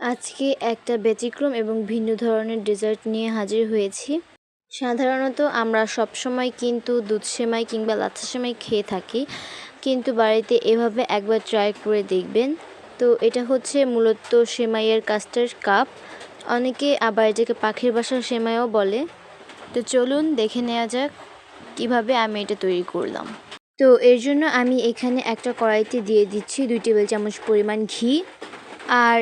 আজকে একটা ব্যতিক্রম এবং ভিন্ন ধরনের ডেজার্ট নিয়ে হাজির হয়েছি। সাধারণত আমরা সবসময় কিন্তু দুধ সেমাই কিংবা লাচ্ছা সেমাই খেয়ে থাকি, কিন্তু বাড়িতে এভাবে একবার ট্রাই করে দেখবেন। তো এটা হচ্ছে মূলত সেমাইয়ের কাস্টার্ড কাপ অনেকে আবার এটাকে পাখির বাসার সেমাইও বলে। তো চলুন দেখে নেওয়া যাক কীভাবে আমি এটা তৈরি করলাম। তো এর জন্য আমি এখানে একটা কড়াইতে দিয়ে দিচ্ছি দুই টেবিল চামচ পরিমাণ ঘি। আর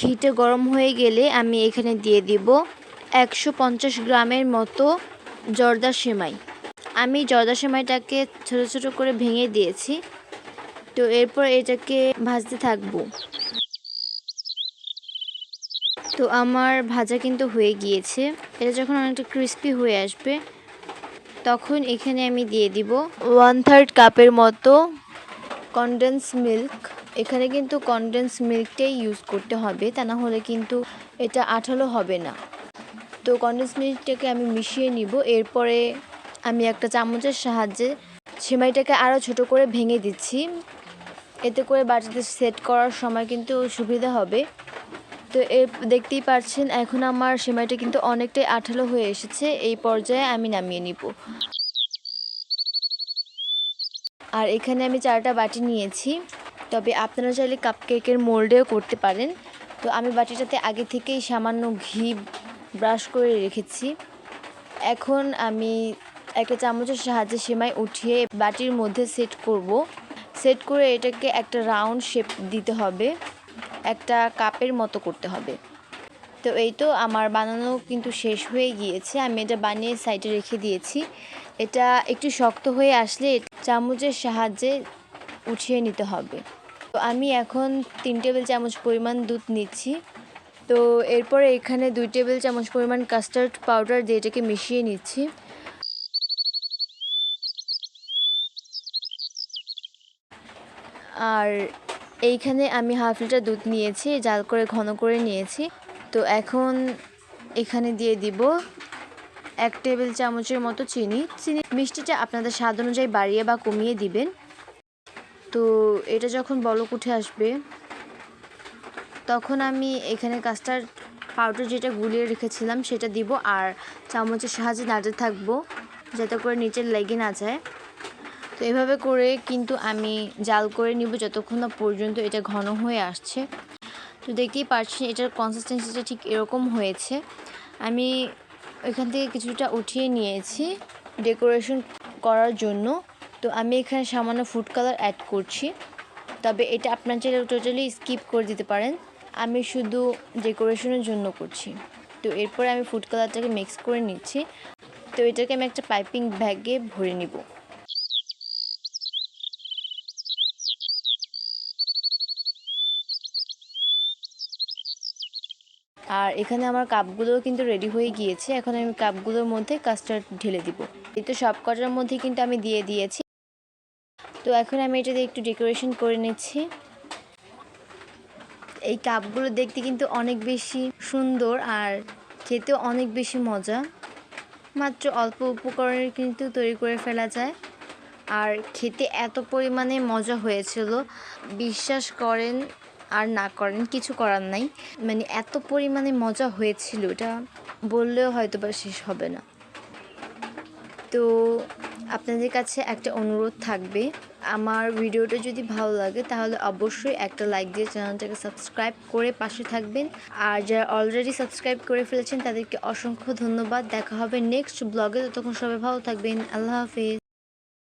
ঘিটা গরম হয়ে গেলে আমি এখানে দিয়ে দিব একশো পঞ্চাশ গ্রামের মতো জর্দা সেমাই। আমি জর্দা সেমাইটাকে ছোটো ছোটো করে ভেঙে দিয়েছি। তো এরপর এটাকে ভাজতে থাকব। তো আমার ভাজা কিন্তু হয়ে গিয়েছে। এটা যখন অনেকটা ক্রিস্পি হয়ে আসবে, তখন এখানে আমি দিয়ে দিব ওয়ান থার্ড কাপের মতো কনডেন্স মিল্ক এখানে কিন্তু কনডেন্স মিল্কটাই ইউজ করতে হবে, তা না হলে কিন্তু এটা আঠালো হবে না। তো কনডেন্স মিল্কটাকে আমি মিশিয়ে নিব, এরপরে আমি একটা চামচের সাহায্যে সেমাইটাকে আরও ছোট করে ভেঙে দিচ্ছি। এতে করে বাটিতে সেট করার সময় কিন্তু সুবিধা হবে। তো এর দেখতেই পাচ্ছেন এখন আমার সেমাইটা কিন্তু অনেকটাই আঠালো হয়ে এসেছে, এই পর্যায়ে আমি নামিয়ে নিব। আর এখানে আমি চারটা বাটি নিয়েছি। তবে আপনারা চাইলে কাপকেকের মোল্ডেও করতে পারেন। তো আমি বাটিটাতে আগে থেকেই সামান্য ঘি ব্রাশ করে রেখেছি। এখন আমি একটা চামচের সাহায্যে সেমাই উঠিয়ে বাটির মধ্যে সেট করব। সেট করে এটাকে একটা রাউন্ড শেপ দিতে হবে। একটা কাপের মতো করতে হবে। তো এই তো আমার বানানো কিন্তু শেষ হয়ে গিয়েছে। আমি এটা বানিয়ে সাইডে রেখে দিয়েছি। এটা একটু শক্ত হয়ে আসলে চামচের সাহায্যে উঠিয়ে নিতে হবে। তো আমি এখন তিন টেবিল চামচ পরিমাণ দুধ নিচ্ছি। তো এরপরে এখানে দুই টেবিল চামচ পরিমাণ কাস্টার্ড পাউডার দিয়ে এটাকে মিশিয়ে নিচ্ছি। আর এইখানে আমি হাফ লিটার দুধ নিয়েছি, জাল করে ঘন করে নিয়েছি। তো এখন এখানে দিয়ে দিব এক টেবিল চামচের মতো চিনি। চিনি মিষ্টিটা আপনাদের স্বাদ অনুযায়ী বাড়িয়ে বা কমিয়ে দিবেন। তো এটা যখন বলক উঠে আসবে, তখন আমি এখানে কাস্টার্ড পাউডার যেটা গুলিয়ে রেখেছিলাম সেটা দিব আর চামচের সাহায্যে নাড়তে থাকব যাতে করে নিচের লেগে না যায়। তো এভাবে করে কিন্তু আমি জাল করে নিব যতক্ষণ না পর্যন্ত এটা ঘন হয়ে আসছে। তো দেখতেই পাচ্ছেন এটার কনসিস্টেন্সিটা ঠিক এরকম হয়েছে। আমি এখান থেকে কিছুটা উঠিয়ে নিয়েছি ডেকোরেশন করার জন্য। তো আমি এখানে সামান্য ফুড কালার অ্যাড করছি। তবে এটা আপনার চাইলে টোটালি স্কিপ করে দিতে পারেন। আমি শুধু ডেকোরেশনের জন্য করছি। তো এরপরে আমি ফুড কালারটাকে মিক্স করে নিচ্ছি। তো এটাকে আমি একটা পাইপিং ব্যাগে ভরে নিব। আর এখানে আমার কাপগুলো কিন্তু রেডি হয়ে গিয়েছে। এখন আমি কাপগুলোর মধ্যে কাস্টার্ড ঢেলে দিব। এই তো সব কটার মধ্যে কিন্তু আমি দিয়ে দিয়েছি। তো এখন আমি এটাতে একটু ডেকোরেশন করে নিচ্ছি। এই কাপগুলো দেখতে কিন্তু অনেক বেশি সুন্দর আর খেতেও অনেক বেশি মজা। মাত্র অল্প উপকরণের কিন্তু তৈরি করে ফেলা যায়। আর খেতে এত পরিমাণে মজা হয়েছিল। বিশ্বাস করেন আর না করেন, কিছু করার নাই। মানে এত পরিমাণে মজা হয়েছিল, এটা বললেও হয়তো বা শেষ হবে না। তো আপনাদের কাছে একটা অনুরোধ থাকবে। আমার ভিডিওটা যদি ভালো লাগে, তাহলে অবশ্যই একটা লাইক দিয়ে চ্যানেলটাকে সাবস্ক্রাইব করে পাশে থাকবেন। আর যারা অলরেডি সাবস্ক্রাইব করে ফেলেছেন, তাদেরকে অসংখ্য ধন্যবাদ। দেখা হবে নেক্সট ব্লগে ততক্ষণ সবাই ভালো থাকবেন। আল্লাহ হাফেজ।